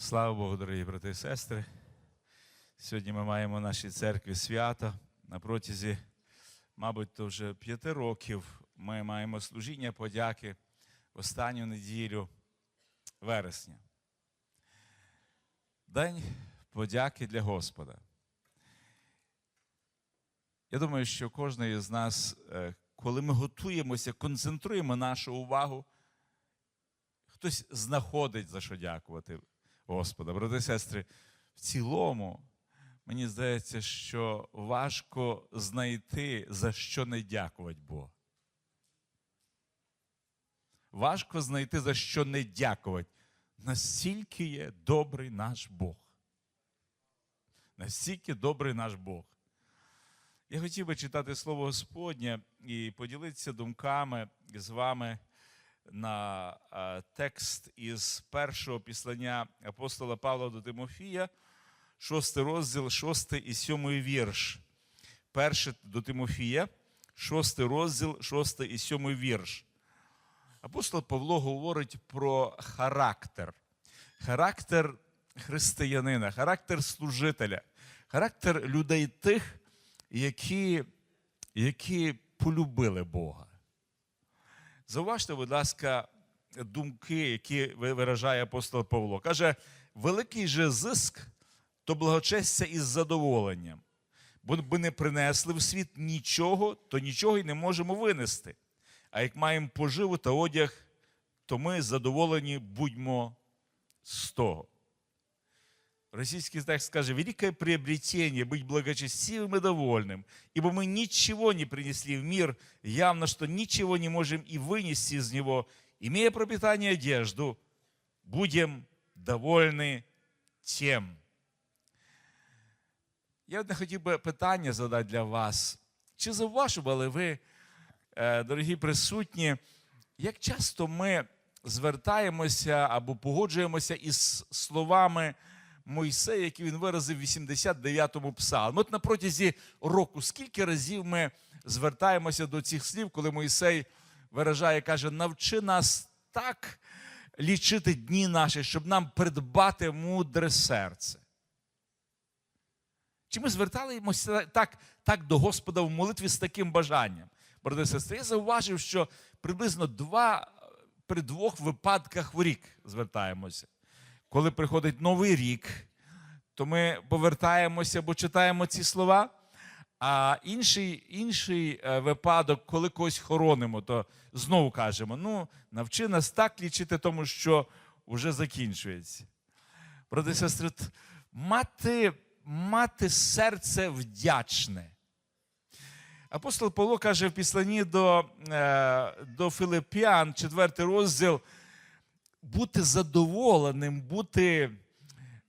Слава Богу, дорогі брати і сестри. Сьогодні ми маємо в нашій церкві свято. На протязі, мабуть, то вже п'яти років ми маємо служіння подяки в останню неділю вересня. День подяки для Господа. Я думаю, що кожен із нас, е, коли ми готуємося, концентруємо нашу увагу, хтось знаходить за що дякувати Господа. Брати і сестри, в цілому, мені здається, що важко знайти, за що не дякувати Богу. Важко знайти, за що не дякувати. Настільки є добрий наш Бог. Настільки добрий наш Бог. Я хотів би читати Слово Господнє і поділитися думками з вами на е, текст із першого післання апостола Павла до Тимофія, шостий розділ, шостий і сьомий вірш. Перше до Тимофія, шостий розділ, шостий і сьомий вірш. Апостол Павло говорить про характер. Характер християнина, характер служителя, характер людей тих, які, які полюбили Бога. Зауважте, будь ласка, думки, які виражає апостол Павло. Каже, великий же зиск то благочестя із задоволенням. Бо би не принесли в світ нічого, то нічого й не можемо винести. А як маємо поживу та одяг, то ми задоволені будьмо з того. Российский текст скажет, великое приобретение быть благочестивым и довольным, ибо мы ничего не принесли в мир, явно, что ничего не можем и вынести из него, имея пропитание и одежду, будем довольны тем. Я одне хотів би питання задати для вас. Чи зауважували ви, е, дорогі присутні, як часто ми звертаємося або погоджуємося із словами Мойсея, які він виразив в 89-му псалмі. От на протязі року, скільки разів ми звертаємося до цих слів, коли Мойсей виражає, каже, навчи нас так лічити дні наші, щоб нам придбати мудре серце. Чи ми зверталися так, так до Господа в молитві з таким бажанням? Брати сестри, я зауважив, що приблизно два, при двох випадках в рік звертаємося. Коли приходить новий рік, то ми повертаємося або читаємо ці слова. А інший інший е, випадок, коли когось хоронимо, то знову кажемо: ну, навчи нас так лічити, тому що вже закінчується. Брати сестри, мати, мати серце вдячне. Апостол Павло каже в післанні до, е, до Филиппіан, 4 розділ, бути задоволеним, бути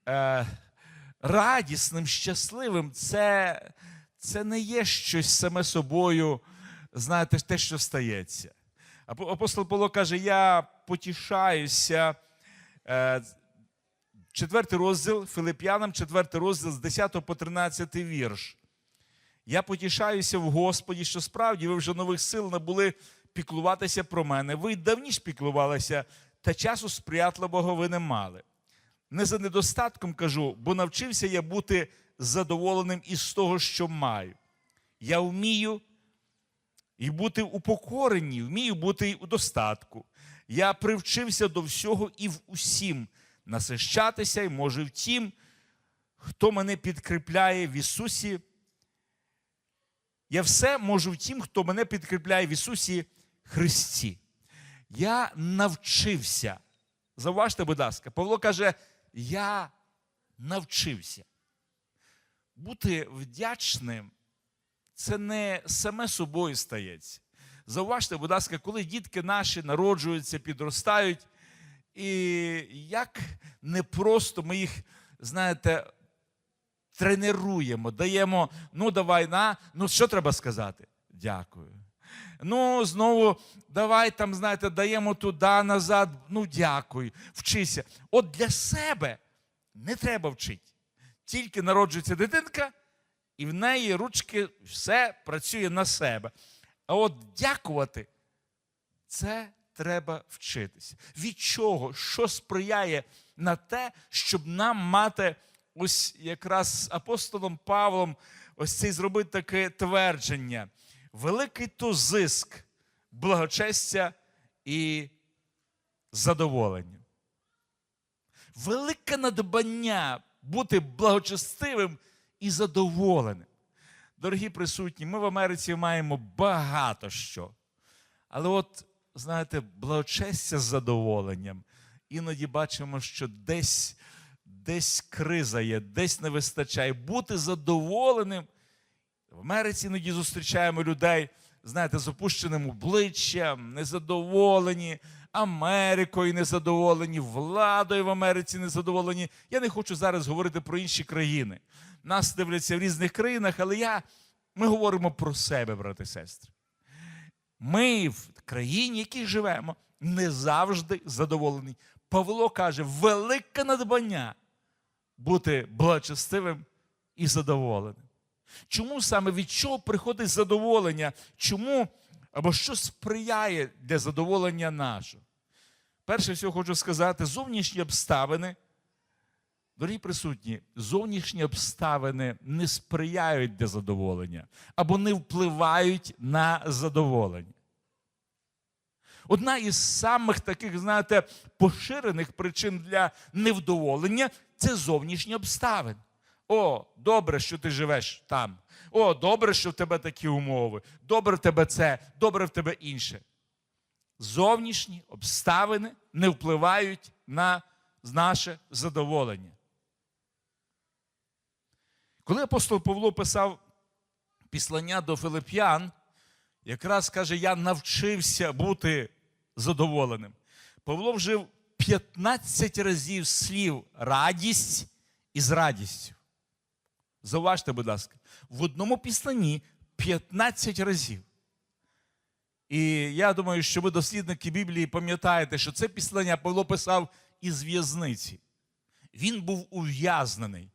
е, радісним, щасливим, це, це не є щось саме собою, знаєте, те, що стається. Апостол Павло каже: Я потішаюся. Е, Четвертий розділ Филип'янам, четвертий розділ з 10 по 13 вірш. Я потішаюся в Господі, що справді ви вже нових сил набули піклуватися про мене. Ви й давніше піклувалися, та часу сприятливого ви не мали. Не за недостатком кажу, бо навчився я бути задоволеним із того, що маю. Я вмію і бути упокорені, вмію бути й у достатку. Я привчився до всього і в усім насищатися, і можу в тім, хто мене підкріпляє в Ісусі. Я все можу в тім, хто мене підкріпляє в Ісусі Христі. Я навчився. Заважте, будь ласка, Павло каже: я навчився. Бути вдячним це не саме собою стається. Зауважте, будь ласка, коли дітки наші народжуються, підростають, і як непросто ми їх, знаєте, тренуємо, даємо, ну давай на, ну що треба сказати? Дякую. Ну, знову давай там, знаєте, даємо туди, назад, ну дякую, вчися. От для себе не треба вчити. Тільки народжується дитинка, і в неї ручки все працює на себе. А от дякувати це треба вчитися? Від чого? Що сприяє на те, щоб нам мати ось якраз апостолом Павлом ось цей зробити таке твердження. Великий то зиск, благочестя і задоволення. Велике надбання бути благочестивим і задоволеним. Дорогі присутні, ми в Америці маємо багато що. Але от, знаєте, благочестя з задоволенням. Іноді бачимо, що десь, десь криза є, десь не вистачає. Бути задоволеним. В Америці іноді зустрічаємо людей, знаєте, з опущеним обличчям, незадоволені, Америкою незадоволені, владою в Америці незадоволені. Я не хочу зараз говорити про інші країни. Нас дивляться в різних країнах, але я, ми говоримо про себе, брати і сестри. Ми в країні, в якій живемо, не завжди задоволені. Павло каже, велике надбання бути благочестивим і задоволеним. Чому саме від чого приходить задоволення? Чому або що сприяє для задоволення нашого? Перше всього хочу сказати, зовнішні обставини, дорогі присутні, зовнішні обставини не сприяють для задоволення або не впливають на задоволення. Одна із самих таких, знаєте, поширених причин для невдоволення це зовнішні обставини. О, добре, що ти живеш там. О, добре, що в тебе такі умови. Добре в тебе це, добре в тебе інше. Зовнішні обставини не впливають на наше задоволення. Коли апостол Павло писав післання до Филип'ян, якраз каже, я навчився бути задоволеним. Павло вжив 15 разів слів радість із радістю. Зауважте, будь ласка, в одному післанні 15 разів. І я думаю, що ви, дослідники Біблії, пам'ятаєте, що це післання Павло писав із в'язниці. Він був ув'язнений.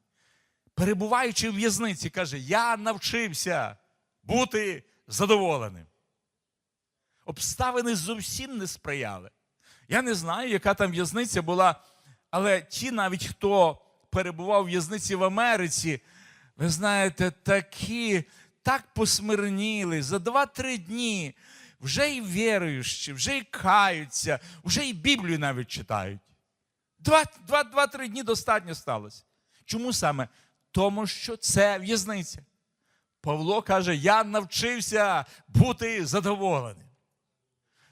Перебуваючи в в'язниці, каже: Я навчився бути задоволеним. Обставини зовсім не сприяли. Я не знаю, яка там в'язниця була, але ті, навіть хто перебував в в'язниці в Америці, ви знаєте, такі, так посмирніли за два-три дні. Вже й віруючі, вже й каються, вже й Біблію навіть читають. Два-три дні достатньо сталося. Чому саме? Тому що це в'язниця. Павло каже: я навчився бути задоволеним.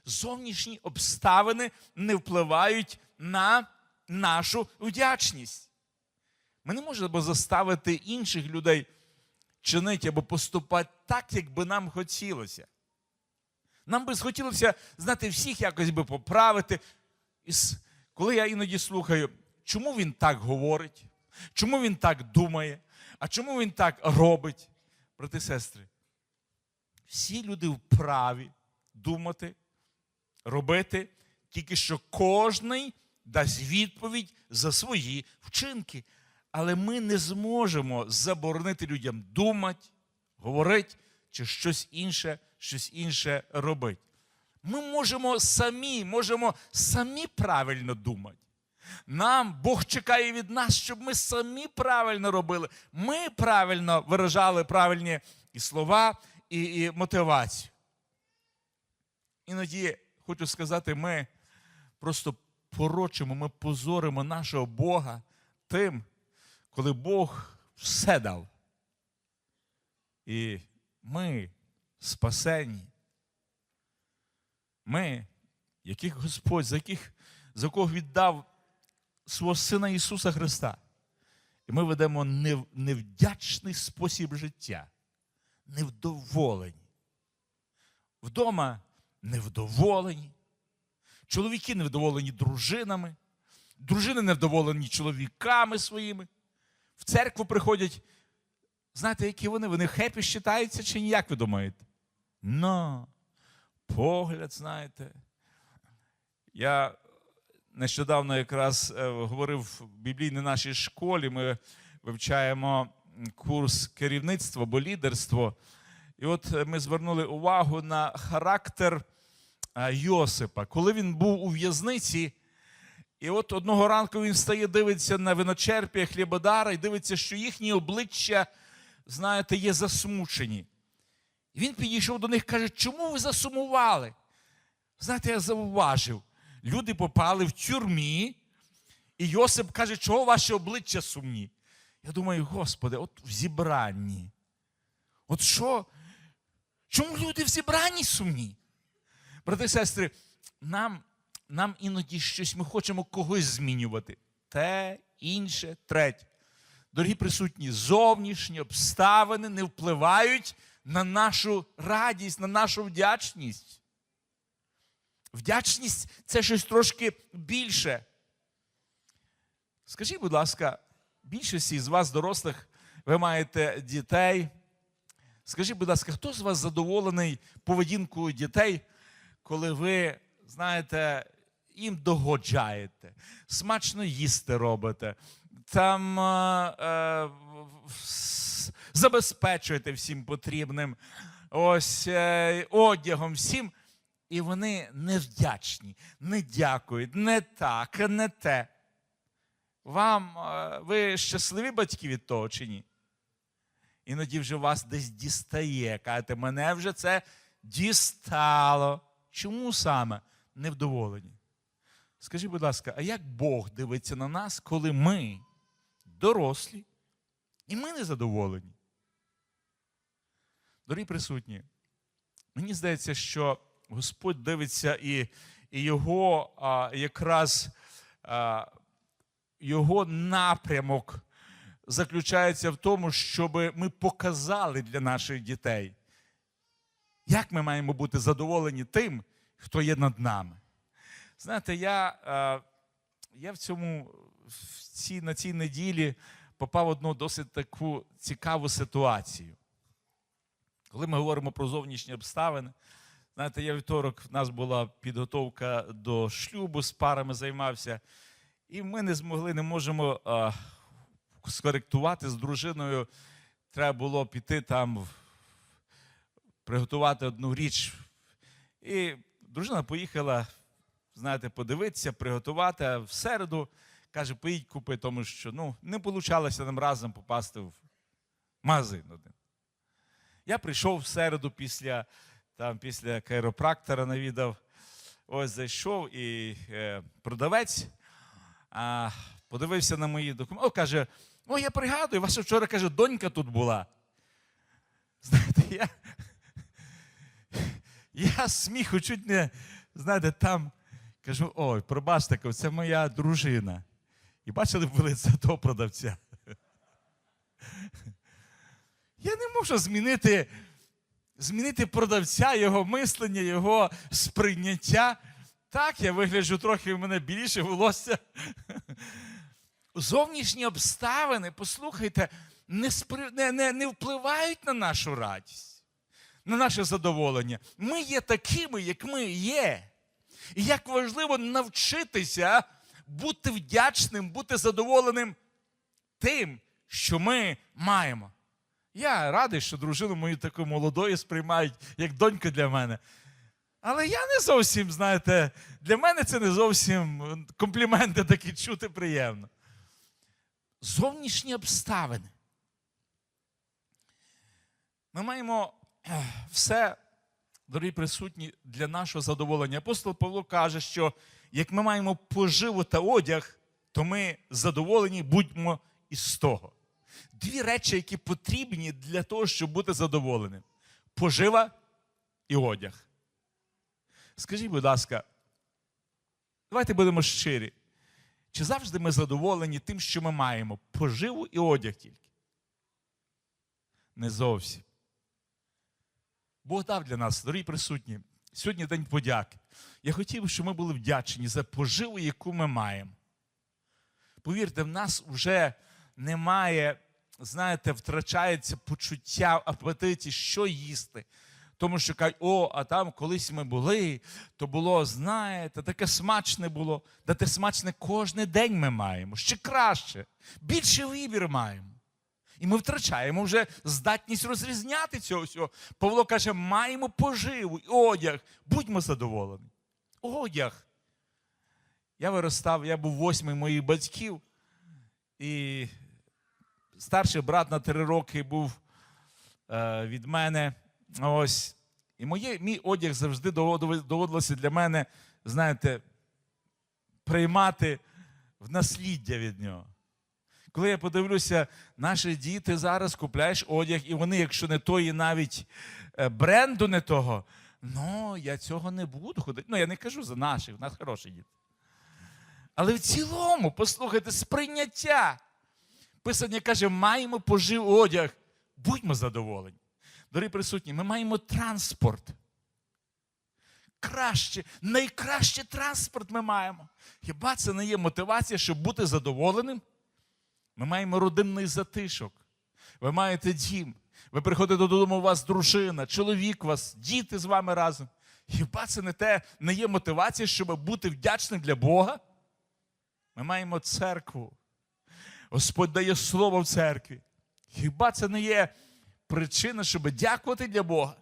Зовнішні обставини не впливають на нашу вдячність. Ми не можемо заставити інших людей чинити або поступати так, як би нам хотілося. Нам би схотілося, знати, всіх якось би поправити. І коли я іноді слухаю, чому він так говорить, чому він так думає, а чому він так робить, брати сестри, всі люди вправі думати, робити, тільки що кожний дасть відповідь за свої вчинки. Але ми не зможемо заборонити людям думати, говорити чи щось інше, щось інше робити. Ми можемо самі, можемо самі правильно думати. Нам Бог чекає від нас, щоб ми самі правильно робили. Ми правильно виражали правильні і слова, і, і мотивацію. Іноді хочу сказати, ми просто порочимо, ми позоримо нашого Бога тим, коли Бог все дав. І ми спасені. Ми, яких Господь, за яких, за кого віддав свого Сина Ісуса Христа. І ми ведемо невдячний спосіб життя, невдоволені. Вдома невдоволені. Чоловіки невдоволені дружинами, дружини невдоволені чоловіками своїми. Церкву приходять. Знаєте, які вони? Вони хепі вважаються чи ні, як ви думаєте? Но погляд, знаєте. Я нещодавно якраз е, говорив в біблійній нашій школі. Ми вивчаємо курс керівництва або лідерство. І от ми звернули увагу на характер е, Йосипа, коли він був у в'язниці. І от одного ранку він встає, дивиться на виночерпія хлібодара і дивиться, що їхні обличчя, знаєте, є засмучені. І він підійшов до них каже, чому ви засумували? Знаєте, я зауважив, люди попали в тюрмі, і Йосип каже, чого ваші обличчя сумні? Я думаю, Господи, от в зібранні. От що? Чому люди в зібранні сумні? Брати і сестри, нам, нам іноді щось ми хочемо когось змінювати. Те, інше, третє. Дорогі присутні, зовнішні обставини не впливають на нашу радість, на нашу вдячність. Вдячність це щось трошки більше. Скажіть, будь ласка, більшості з вас, дорослих, ви маєте дітей. Скажіть, будь ласка, хто з вас задоволений поведінкою дітей, коли ви, знаєте, їм догоджаєте, смачно їсти робите, там е, е, забезпечуєте всім потрібним, ось е, одягом, всім. І вони невдячні, не дякують, не так, не те. Вам е, ви щасливі батьки від того чи ні? Іноді вже вас десь дістає. Кажете, мене вже це дістало. Чому саме невдоволені? Скажіть, будь ласка, а як Бог дивиться на нас, коли ми дорослі і ми не задоволені? Дорогі присутні, мені здається, що Господь дивиться і, і його а, якраз а, його напрямок заключається в тому, щоб ми показали для наших дітей, як ми маємо бути задоволені тим, хто є над нами. Знаєте, я, е, я в цьому, в цій, на цій неділі попав в одну досить таку цікаву ситуацію. Коли ми говоримо про зовнішні обставини, знаєте, я вівторок, в нас була підготовка до шлюбу, з парами займався, і ми не змогли, не можемо е, скоректувати з дружиною. Треба було піти там, приготувати одну річ. І дружина поїхала, знаєте, подивитися, приготувати. А в середу каже, поїдь купи, тому що ну, не вийшло нам разом попасти в магазин один. Я прийшов в середу після, там, після кайропрактора навідав. Ось зайшов і е, продавець а, подивився на мої документи. О, каже: О, я пригадую, ваша вчора каже, донька тут була. Знаєте, я, я сміху чуть не, знаєте, там кажу: ой, пробачте, це моя дружина. І бачили б ви лице того продавця. Я не можу змінити, змінити продавця, його мислення, його сприйняття. Так, я вигляджу трохи в мене більше волосся. Зовнішні обставини, послухайте, не, спри... не, не, не впливають на нашу радість, на наше задоволення. Ми є такими, як ми є. І як важливо навчитися бути вдячним, бути задоволеним тим, що ми маємо. Я радий, що дружину мою таку молодою сприймають, як донька для мене. Але я не зовсім, знаєте, для мене це не зовсім компліменти такі чути приємно. Зовнішні обставини. Ми маємо все, дорогі присутні, для нашого задоволення. Апостол Павло каже, що як ми маємо поживу та одяг, то ми задоволені будьмо із того. Дві речі, які потрібні для того, щоб бути задоволеним: пожива і одяг. Скажіть, будь ласка, давайте будемо щирі. Чи завжди ми задоволені тим, що ми маємо? Поживу і одяг тільки? Не зовсім. Бог дав для нас, дорогі присутні, сьогодні день подяки. Я хотів, щоб ми були вдячні за поживу, яку ми маємо. Повірте, в нас вже немає, знаєте, втрачається почуття апетиті, що їсти. Тому що кажуть, о, а там колись ми були, то було, знаєте, таке смачне було. Да те смачне кожен день ми маємо. Ще краще. Більше вибір маємо. І ми втрачаємо вже здатність розрізняти цього всього. Павло каже, маємо поживу і одяг, будьмо задоволені. Одяг. Я виростав, я був восьмий моїх батьків, і старший брат на три роки був е, від мене. Ось. І моє, мій одяг завжди доводилося для мене, знаєте, приймати в насліддя від нього. Коли я подивлюся, наші діти зараз купляєш одяг, і вони, якщо не тої навіть е, бренду не того, ну я цього не буду ходити. Ну, я не кажу за наших, в нас хороші діти. Але в цілому, послухайте, сприйняття. Писання каже, маємо пожив одяг, будьмо задоволені. Дорогі присутні, ми маємо транспорт. Краще, найкраще транспорт ми маємо. Хіба це не є мотивація, щоб бути задоволеним? Ми маємо родинний затишок. Ви маєте дім. Ви приходите додому, у вас дружина, чоловік у вас, діти з вами разом. Хіба це не те не є мотивація, щоб бути вдячним для Бога? Ми маємо церкву. Господь дає слово в церкві. Хіба це не є причина, щоб дякувати для Бога?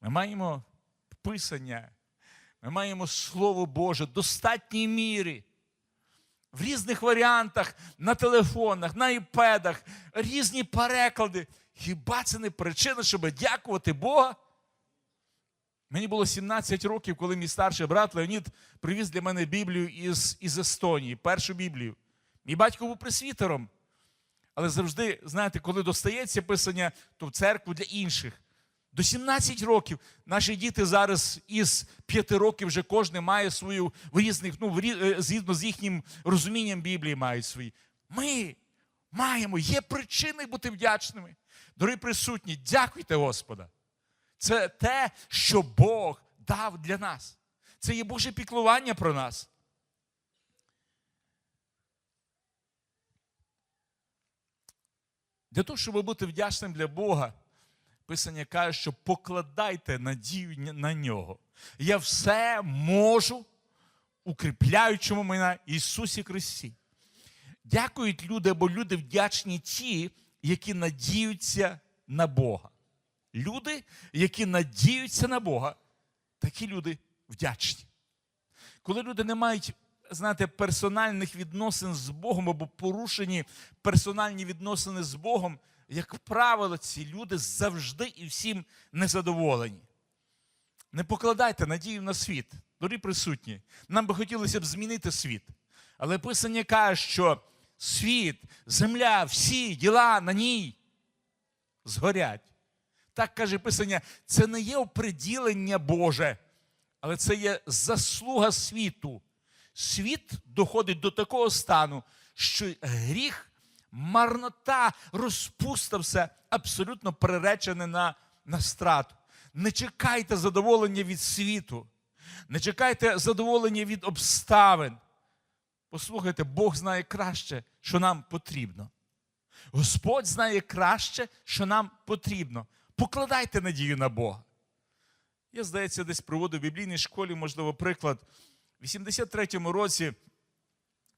Ми маємо писання, ми маємо Слово Боже в достатній мірі. В різних варіантах, на телефонах, на іпедах, різні переклади. Хіба це не причина, щоб дякувати Бога? Мені було 17 років, коли мій старший брат Леонід привіз для мене Біблію із, із Естонії, першу Біблію. Мій батько був пресвітером. Але завжди, знаєте, коли достається писання, то в церкву для інших. До 17 років наші діти зараз із 5 років вже кожен має свою в різних, ну, е, згідно з їхнім розумінням Біблії мають свої. Ми маємо, є причини бути вдячними. Дорогі присутні, дякуйте Господа. Це те, що Бог дав для нас. Це є Боже піклування про нас. Для того, щоб бути вдячним для Бога, Писання каже, що покладайте надію на нього. Я все можу, укріпляючому мене Ісусі Христі. Дякують люди, бо люди вдячні ті, які надіються на Бога. Люди, які надіються на Бога, такі люди вдячні. Коли люди не мають, знаєте, персональних відносин з Богом або порушені персональні відносини з Богом, як правило, ці люди завжди і всім незадоволені. Не покладайте надію на світ, дорогі присутні. Нам би хотілося б змінити світ. Але Писання каже, що світ, земля, всі діла на ній згорять. Так каже Писання, це не є оприділення Боже, але це є заслуга світу. Світ доходить до такого стану, що гріх, марнота, розпуста все абсолютно приречене на, на страту. Не чекайте задоволення від світу, не чекайте задоволення від обставин. Послухайте, Бог знає краще, що нам потрібно. Господь знає краще, що нам потрібно. Покладайте надію на Бога. Я, здається, десь проводив в біблійній школі, можливо, приклад. В 83-му році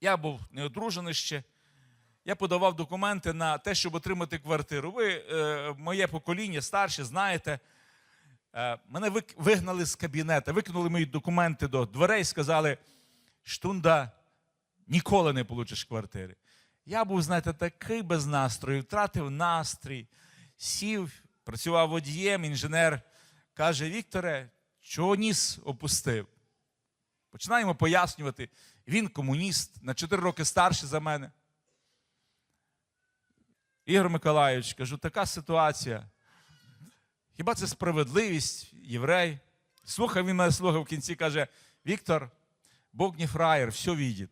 я був неодружений ще. Я подавав документи на те, щоб отримати квартиру. Ви, е, моє покоління, старші, знаєте, е, мене вигнали з кабінету, викинули мої документи до дверей, сказали, штунда, ніколи не получиш квартири. Я був, знаєте, такий без настрою, втратив настрій, сів, працював водієм, інженер каже: Вікторе, чого ніс опустив? Починаємо пояснювати. Він комуніст, на 4 роки старший за мене. Ігор Миколайович, кажу, така ситуація. Хіба це справедливість, єврей? Слухав він мене слухав в кінці, каже: Віктор, Бог не фраєр, все видить.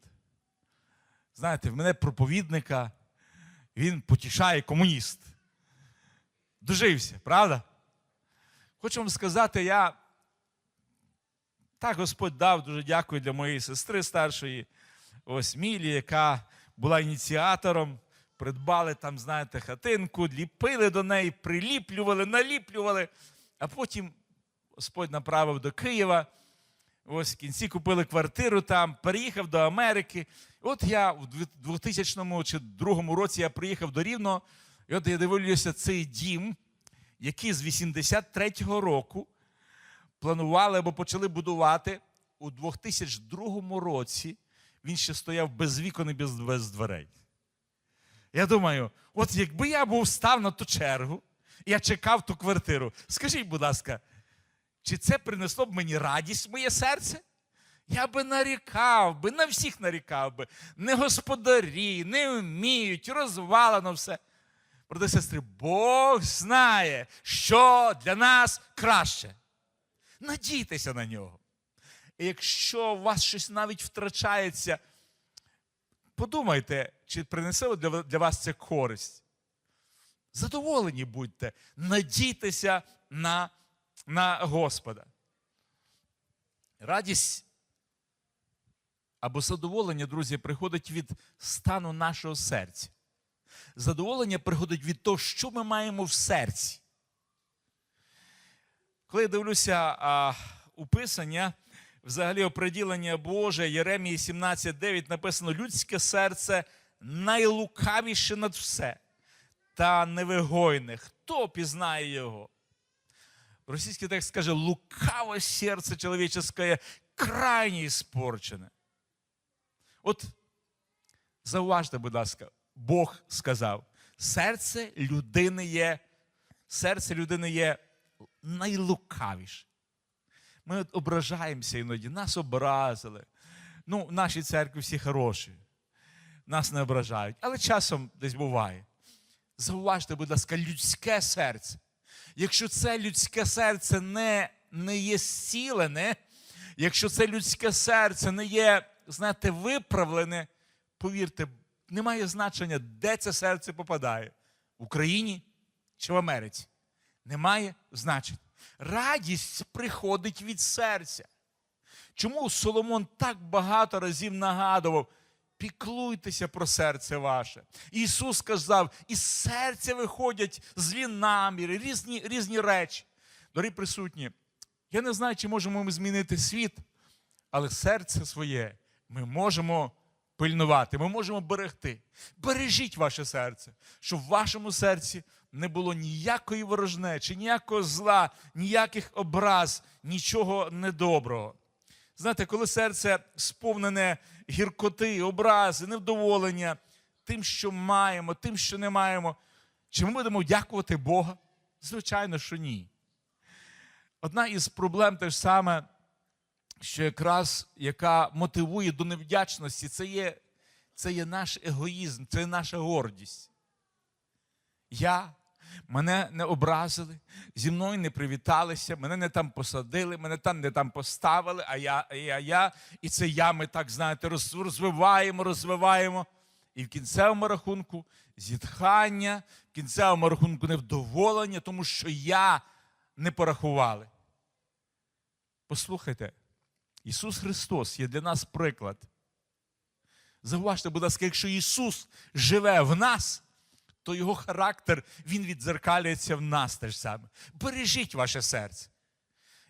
Знаєте, в мене проповідника, він потішає комуніст. Дожився, правда? Хочу вам сказати, я так Господь дав, дуже дякую для моєї сестри старшої, ось Мілі, яка була ініціатором. Придбали там, знаєте, хатинку, ліпили до неї, приліплювали, наліплювали, а потім Господь направив до Києва. Ось в кінці купили квартиру там, переїхав до Америки. От я в 2000 чи 2002 році я приїхав до Рівного, і от я дивлюся цей дім, який з 83-го року планували або почали будувати у 2002 році. Він ще стояв без вікон і без дверей. Я думаю, от якби я був став на ту чергу, я чекав ту квартиру, скажіть, будь ласка, чи це принесло б мені радість в моє серце? Я би нарікав би, на всіх нарікав би. Не господарі, не вміють, розвалено все. Брати сестри, Бог знає, що для нас краще. Надійтеся на нього. І якщо у вас щось навіть втрачається, подумайте, чи принесе для, для вас це користь. Задоволені будьте, надійтеся на, на Господа. Радість або задоволення, друзі, приходить від стану нашого серця. Задоволення приходить від того, що ми маємо в серці. Коли я дивлюся а, у Писання, взагалі оприділення Боже, Єремії 17,9 написано: людське серце найлукавіше над все та невигойне. Хто пізнає його? Російський текст каже, лукаве серце чоловіческое крайне іспорчене. От зауважте, будь ласка, Бог сказав, серце людини є, серце людини є найлукавіше. Ми ображаємося іноді, нас образили. Ну, в нашій церкві всі хороші, нас не ображають, але часом десь буває. Зауважте, будь ласка, людське серце. Якщо це людське серце не, не є зцілене, якщо це людське серце не є, знаєте, виправлене, повірте, немає значення, де це серце попадає в Україні чи в Америці. Немає значення. Радість приходить від серця. Чому Соломон так багато разів нагадував? Піклуйтеся про серце ваше. Ісус сказав, із серця виходять злі наміри, різні різні речі. Дорогі присутні, я не знаю, чи можемо ми змінити світ, але серце своє ми можемо пильнувати, ми можемо берегти. Бережіть ваше серце, щоб в вашому серці не було ніякої ворожнечі, ніякого зла, ніяких образ, нічого недоброго. Знаєте, коли серце сповнене гіркоти, образи, невдоволення тим, що маємо, тим, що не маємо, чи ми будемо дякувати Бога? Звичайно, що ні. Одна із проблем те ж саме, що якраз яка мотивує до невдячності, це є, це є наш егоїзм, це є наша гордість. Я, мене не образили, зі мною не привіталися, мене не там посадили, мене там не там поставили, а я, а я, я. І це я ми так, знаєте, розвиваємо, розвиваємо. І в кінцевому рахунку зітхання, в кінцевому рахунку невдоволення, тому що я не порахували. Послухайте, Ісус Христос є для нас приклад. Зауважте, будь ласка, якщо Ісус живе в нас, то Його характер Він віддзеркалюється в нас теж саме. Бережіть ваше серце.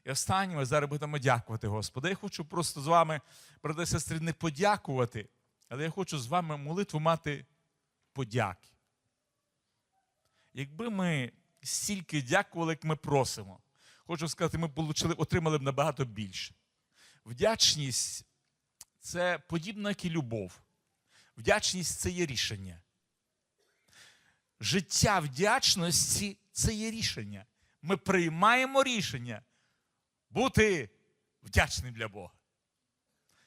І останнє, зараз будемо дякувати Господу. Я хочу просто з вами, брати і сестри, не подякувати, але я хочу з вами молитву мати подяки. Якби ми стільки дякували, як ми просимо, хочу сказати, ми получили, отримали б набагато більше. Вдячність це подібно, як і любов. Вдячність це є рішення. Життя вдячності це є рішення. Ми приймаємо рішення бути вдячним для Бога.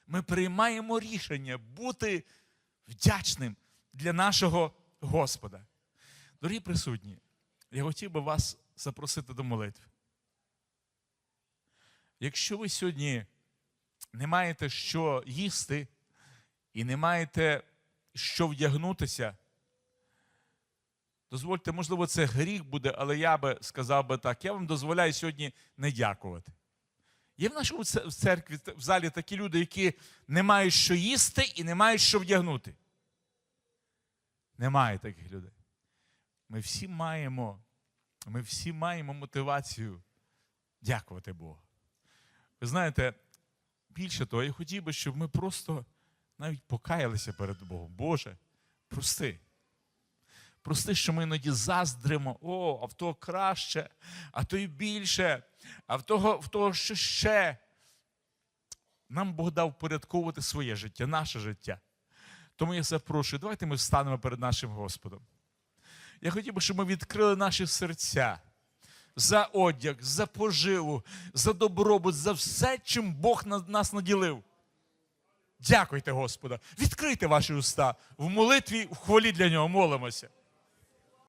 Ми приймаємо рішення бути вдячним для нашого Господа. Дорогі присутні, я хотів би вас запросити до молитви. Якщо ви сьогодні не маєте що їсти і не маєте що вдягнутися, дозвольте, можливо, це гріх буде, але я би сказав би так: я вам дозволяю сьогодні не дякувати. Є в нашому церкві в залі такі люди, які не мають що їсти і не мають що вдягнути. Немає таких людей. Ми всі маємо, ми всі маємо мотивацію дякувати Богу. Ви знаєте, Більше того, я хотів би, щоб ми просто навіть покаялися перед Богом. Боже, прости. Прости, що ми іноді заздримо, о, а в того краще, а то й більше, а в того, в того що ще. Нам Бог дав порядковувати своє життя, наше життя. Тому я запрошую, давайте ми встанемо перед нашим Господом. Я хотів би, щоб ми відкрили наші серця за одяг, за поживу, за добробут, за все, чим Бог нас наділив. Дякуйте Господа. Відкрийте ваші уста в молитві, в хвалі для нього молимося.